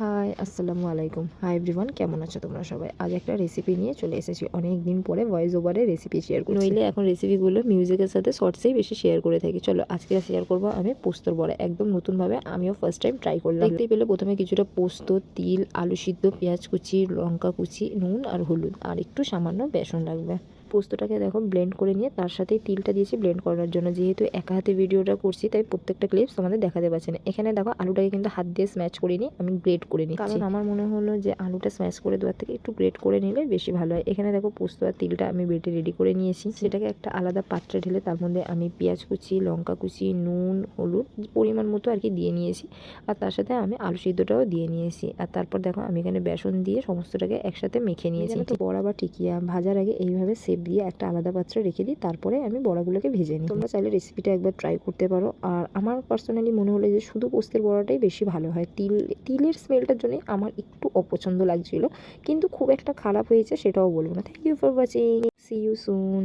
High আসসালামু আলাইকুম। Hi everyone কেমন আছো তোমরা সবাই? আজ একটা রেসিপি নিয়ে চলে এসেছি। অনেক দিন পরে ভয়েস ওভারে রেসিপি শেয়ার করি নইলে এখন রেসিপিগুলো মিউজিকের সাথে শর্টসেই বেশি শেয়ার করে থাকি। চলো আজকে শেয়ার করব আমি পোস্তর বড়া। একদম নতুনভাবে আমিও ফার্স্ট টাইম ট্রাই করলাম। দেখতেই পেলে প্রথমে কিছুটা পোস্ত তিল আলু সিদ্ধ পেঁয়াজ কুচি লঙ্কা কুচি নুন আর হলুদ। আর একটু সামান্য বেসন লাগবে। পোস্তটাকে দেখো ব্লেন্ড করে নিয়ে তার সাথে তিলটা দিয়েছি ব্লেন্ড করার জন্য। যেহেতু একা হাতে ভিডিওটা করছি তাই প্রত্যেকটা ক্লিপস আমাদের দেখাতে পারছে না। এখানে দেখো আলুটাকে কিন্তু হাত দিয়ে স্ম্যাচ করে নিই আমি গ্রেড করে নিই কারণ আমার মনে হলো যে আলুটা স্ম্যাচ করে দেওয়ার থেকে একটু গ্রেড করে নিলে বেশি ভালো হয়। এখানে দেখো পোস্ত আর তিলটা আমি বেটে রেডি করে নিয়েছি। সেটাকে একটা আলাদা পাত্রে ঢেলে তার মধ্যে আমি পেঁয়াজ কুচি লঙ্কা কুচি নুন হলুদ পরিমাণ মতো আর কি দিয়ে নিয়েছি। আর তার সাথে আমি আলু সিদ্ধটাও দিয়ে নিয়েছি। আর তারপর দেখো আমি এখানে বেসন দিয়ে সমস্তটাকে একসাথে মেখে নিয়েছি। তো বড়া বা টিকিয়া ভাজার আগে এইভাবে সেপ দিয়ে একটা আলাদা পাত্রে রেখে দিই, তারপরে আমি বড়াগুলোকে ভেজে নিই। তোমরা চাইলে রেসিপিটা একবার ট্রাই করতে পারো। আর আমার পার্সোনালি মনে হলো যে শুধু পোস্তের বড়াটাই বেশি ভালো হয়। তিল, তিলের স্মেলটার জন্য আমার একটু অপছন্দ লাগছিল। কিন্তু খুব একটা খারাপ হয়েছে সেটাও বলব না। Thank you for watching see you soon